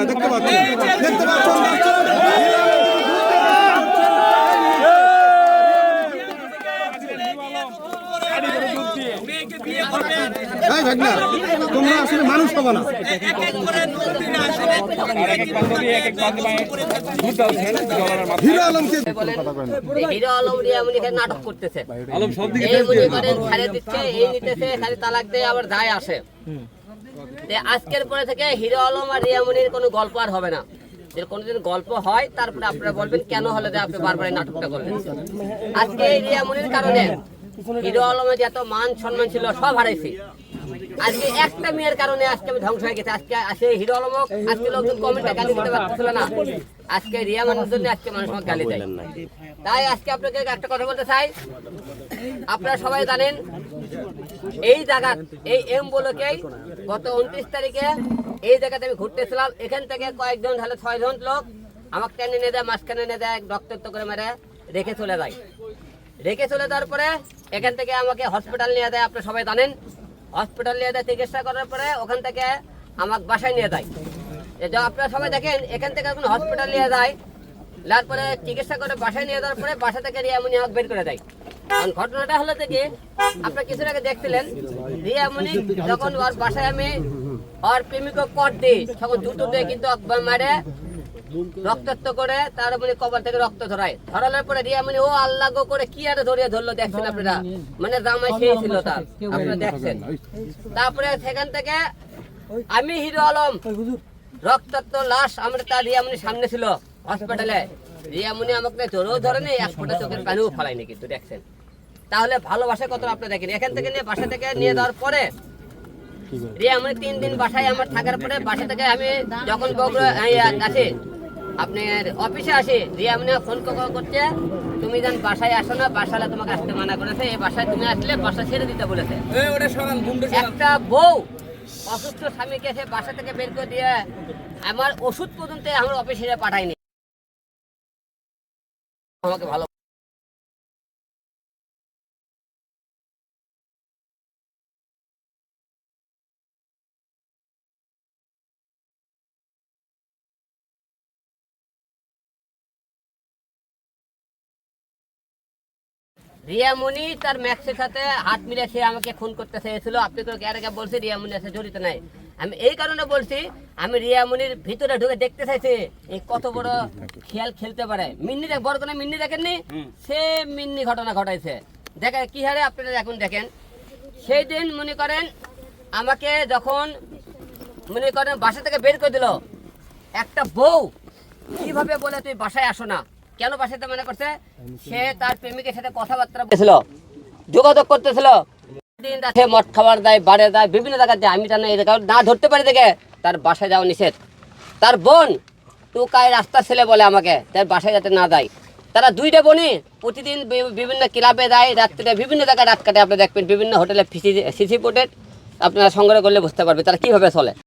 দেখতে পাচ্ছেন। দেখতে পাচ্ছেন। এই ভাগনা তোমরা আসলে মানুষ হবে না। হিরো আলমকে এই হিরো আলম এখানে নাটক করতেছে। এই মনে করেন ছাড়ে দিচ্ছে এই নিতেছে খালি তালাক দিয়ে আবার দায় আসে। তে আজকের পরে থেকে হিরো আলম আর রিয়ামনির কোনো গল্প আর হবে না। যদি কোনোদিন গল্প হয় তারপরে আপনারা বলবেন কেন হলে যে আপনি বারবার নাটকটা করলেন? আজকে এই রিয়ামনির কারণে হিরো আলমের যত মান সম্মান ছিল সব হারাইছে। আজকে একটা মেয়ের কারণে আজকে আমি ধ্বংস হয়ে গেছে। আজকে আসে হিরো আলম আজকে লোকজন কমেন্টে গালি দিতে পারতেছিল না। আজকে রিয়া মানুষের জন্য আজকে মানুষ আমাকে গালি দেয়। তাই আজকে আপনাকে একটা কথা বলতে চাই। আপনারা সবাই জানেন এই জায়গা এই এম বলকেই গত উনত্রিশ তারিখে এই জায়গাতে আমি ঘুরতেছিলাম। এখান থেকে কয়েকজন তাহলে ছয়জন লোক আমাকে টেনে নিয়ে দেয় মাঝখানে নিয়ে দেয় রক্তাক্ত করে মেরে রেখে চলে যায়। রেখে চলে যাওয়ার পরে এখান থেকে আমাকে হসপিটাল নিয়ে দেয় আপনারা সবাই জানেন। হসপিটাল নিয়ে দেয় চিকিৎসা করার পরে ওখান থেকে আমাকে বাসায় নিয়ে যায়। আপনারা সবাই দেখেন, এখান থেকে যখন হসপিটাল নিয়ে যায় নেওয়ার পরে চিকিৎসা করে বাসায় নিয়ে যাওয়ার পরে বাসা থেকে রিয়ামনি আমাকে বের করে দেয়। কারণ ঘটনাটা হলো থেকে আপনারা কিছুর আগে দেখছিলেন, রিয়ামনি যখন ওর বাসায় আমি ওর প্রেমিক কর দিই তখন জুতো দিয়ে কিন্তু মারে রক্তাক্ত করে তার মানে কবর থেকে রক্ত ধরায় ধরানোর পরে রিয়ামনি ও আল্লাহ গো করে কি আর ধরিয়ে ধরলো দেখছেন আপনারা? মানে জামাই সেই ছিল তার। আপনারা দেখছেন। তারপরে সেখান থেকে আমি হিরো আলম। রক্তাক্ত লাশ আমরা তার রিয়ামনির সামনে ছিল হসপিটালে। রিয়ামনি আমাকে জোরেও ধরেনি এক ফোঁটা চোখের পানিও ফলায়নি কিন্তু দেখছেন? তাহলে ভালোবাসা কত আপনি দেখেন? এখান থেকে নিয়ে বাসা থেকে নিয়ে যাওয়ার পরে রিয়ামনি তিন দিন বাসায় আমার থাকার পরে বাসা থেকে আমি যখন বগুড়া আসি আপনার অফিসে আসে যে আপনি ফোন ক- করছে তুমি যান বাসায় আসো না বাসালে তোমাকে আসতে মানা করেছে। এই বাসায় তুমি আসলে বাসা ছেড়ে দিতে বলেছে। একটা বউ অসুস্থ স্বামীকে সে বাসা থেকে বের করে দিয়ে আমার ওষুধ পর্যন্ত আমার অফিসে পাঠায়নি। আমাকে ভালো রিয়ামণি তার ম্যাক্সের সাথে হাত মিলে সে আমাকে খুন করতে চেয়েছিল। আপনি তো এর আগে বলছি রিয়ামণি আছে জড়িত নাই। আমি এই কারণে বলছি আমি রিয়ামণির ভিতরে ঢুকে দেখতে চাইছি এই কত বড় খেয়াল খেলতে পারে। মিন্নি দেখ বড় কোনো মিন্নি দেখেননি? সে মিন্নি ঘটনা ঘটাইছে। দেখেন কি হারে আপনারা এখন দেখেন। সেই দিন মনে করেন আমাকে যখন মনে করেন বাসা থেকে বের করে দিল একটা বউ কীভাবে বলে তুই বাসায় আসো না? কেন বাসাতে মনে করছে? সে তার প্রেমিকের সাথে কথাবার্তা বলেছিল যোগাযোগ করতেছিল। রাতে মদ খাবার দেয়, বাড়ে দেয়, বিভিন্ন জায়গায় দেয়, আমি জানি না ধরতে পারি দেখে তার বাসায় যাওয়া নিষেধ। তার বোন টুকায় রাস্তার ছেলে বলে আমাকে, তার বাসায় যাতে না যায়। তারা দুইটা বোনই প্রতিদিন বিভিন্ন ক্লাবে যায়, রাত্রে বিভিন্ন জায়গায় রাত কাটে। আপনি দেখবেন বিভিন্ন হোটেলে সিসি ফুটেজ, আপনারা সংগ্রহ করলে বুঝতে পারবে তারা কীভাবে চলে।